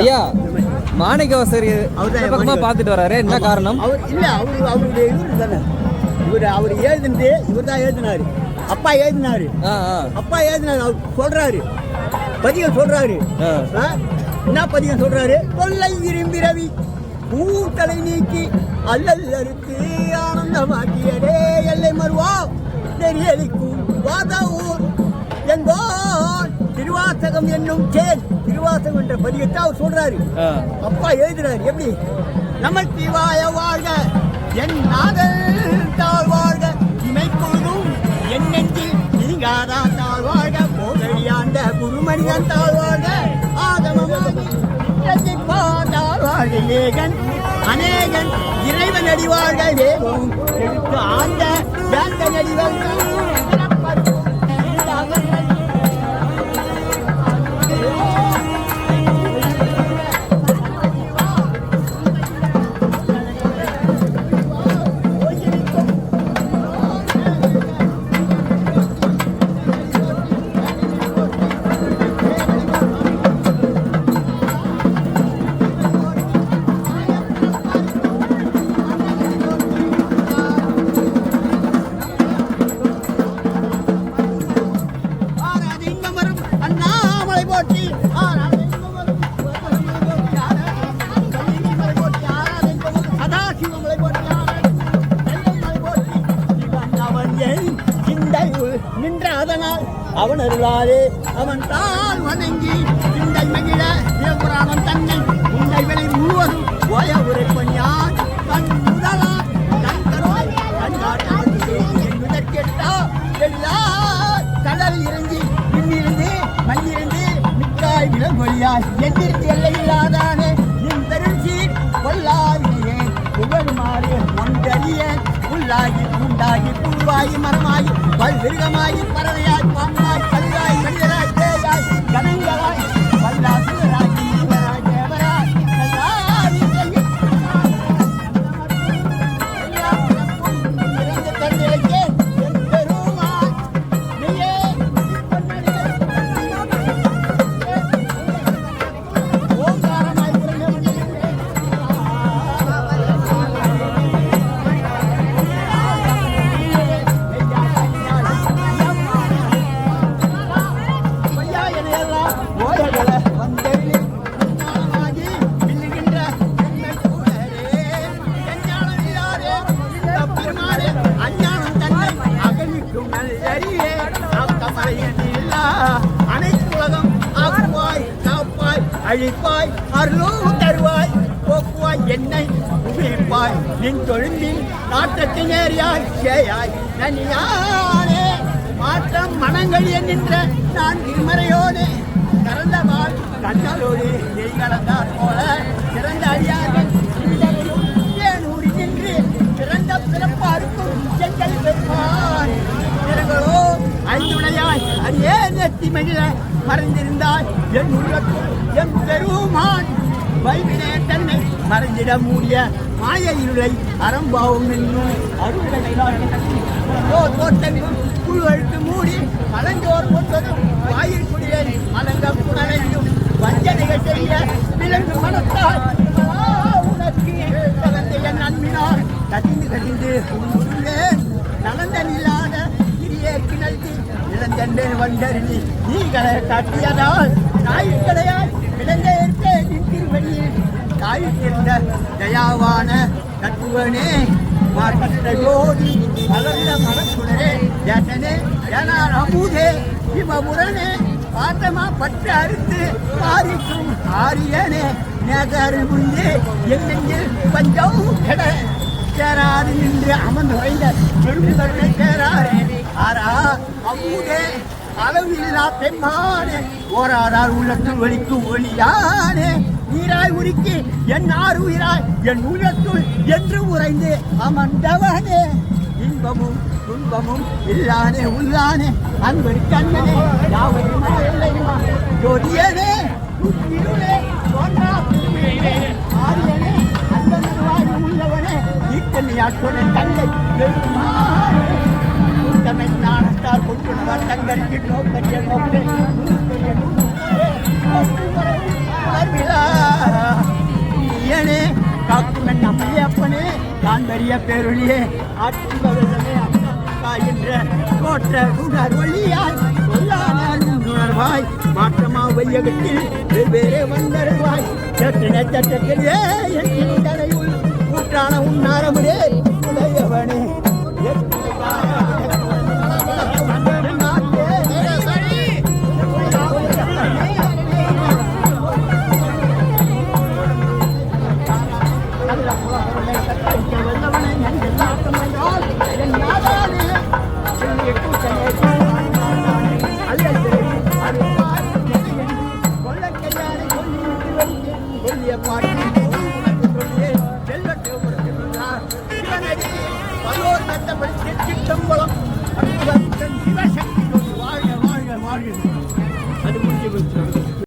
ஐயா மாணிக்கவாசர் அவர்தான் இந்த பக்கமா பார்த்துட்டு வராரு. என்ன காரணம்? அவர் இல்ல அவரு அவருடைய இவரு தானே. இவர் அவர் எழுதுனது இவர் தான் எழுதினாரு. அப்பா எழுதினாரு. அப்பா எழுதினாரு. அவர் சொல்றாரு. பதிகம் சொல்றாரு? என்ன பதிகம் சொல்றாரு? கொள்ளை விரும்பி ரவி பூத்தலை நீக்கி அல்லல் அறுத்து ஆனந்தமாக்கியதே. எல்லை மறுவா நெறியலிக்கும் வாதவூர். என்போர் திருவாசகம் என்னும் தேன் திருவாசகம் என்ற பதிகத்தை அவர் சொல்றாரு. அப்பா எழுதுறாரு எப்படி? நம்ம சிவாய வாழ்க என் நாதல் தாழ் வாழ்க இமைப்பொழுதும் என் நெஞ்சில் நீங்காதா தாழ் வாழ்க போதடியாண்ட குருமணியன் தாழ் வாழ்க ஆகமமாகி தாழ் வாழ்க ஏகன் அநேகன் இறைவன் அடி வாழ்க வேகும் எடுத்து ஆண்ட வேந்தன் அடி அவன் அருளாலே அவன் தான் வணங்கி சிந்தை மகிழ சிவபுராணம் தன்னை உண்டை விலை முழுவதும் ஓய உரைப்பன் யான் தன் முதலா தன் கரோய் தன் காட்டாது எல்லா கடல் இறங்கி விண்ணிருந்து மண்ணிருந்து மிக்காய் விலங்கொழியாய் எந்திரித்து எல்லை இல்லாதானே நின் பெருஞ்சீர் கொல்லாவியே புகழுமாறு ஒன்றறிய புல்லாகி பூண்டாகி புழுவாகி மரமாகி பல்விருகமாகி பறவையாய் பாம்பாய் அழிப்பாய் அருளும் தருவாய். போக்குவாய் என்னை உமிழ்ப்பாய் நின் தொழும்பில் நாட்டத்தின் நேரியாய் சேயாய் நனியானே மாற்றம் மனங்கள் என்கின்ற நான் திருமறையோடு கறந்த வாழ் கண்ணலோடு நெய் கலந்தார் போல சிறந்த அடியார்கள் சிந்தனையும் நின்று பிறந்த பிறப்பாருக்கும் செங்கல் பெருமான் நிறங்களோ ஐந்துடையாய் அடியே நெத்தி மகிழ மறைந்திருந்தாய். என் உள்ளத்துள் எம் பெருமான். வைவினே தன்னை மறைந்திட மூடிய மாய இருளை அறம்பாவும் என்னும் அருளை தோட்டங்கள் புழுவழுத்து மூடி மலஞ்சோர் கொண்டதும் வாயில் குடியேறி மலங்க புனலையும் வஞ்சனைகள் செய்ய விலங்கு மனத்தால் உனக்கு கலந்த நன்மினால் கதிந்து கதிந்து நலந்தன் இல்லாத நலந்தனில்லாத கிரியே கிணழ்த்தி இளந்தென்றே வந்தருளி நீகளை காட்டியதால் நாய்க்கடையாய் விளங்க இருக்க நின் திருவடியில் தயாவான தத்துவனே மாற்ற ஜோதி மலர்ந்த மனக்குளரே ஜனனே ஜனார் அமுதே சிவபுரனே பாத்தமா பற்று அறுத்து பாரிக்கும் ஆரியனே நேதாரு முன்னே என் நெஞ்சில் பஞ்சம் கெட சேராது நின்று அமர்ந்து வைந்த பெருந்தருளை சேராரே ஆரா அமுதே. அளவில்லா பெண்மானே ஓராரால் உள்ளத்தில் ஒலிக்கும் ஒளியானே. நீராய் உருக்கி என் ஆறு உயிராய் என் உள்ளத்துள் என்று உறைந்து அமர்ந்தவனே. இன்பமும் துன்பமும் இல்லானே உள்ளானே. அன்பர் கண்ணனே யாவருமா இல்லையுமா ஜோதியனே இருளே தோன்றா ஆரியனே அன்பனருவாய் உள்ளவனே. ஈட்டனியாற்றுன தந்தை பெருமானே. உத்தமை ஞானத்தால் தங்களுக்கு ஏனே காக்கும் என் அப்பனே தான் பெரிய பேரொழியே ஆட்சி பகவதமே என்ற கோற்ற உணர் வழியால் உணர்வாய் மாற்றமா வையகத்தில் வெவ்வேறு வந்தருவாய் சட்டன சட்டத்திலே என் தலையுள் கூற்றான உன்னாரமுடே உடையவனே.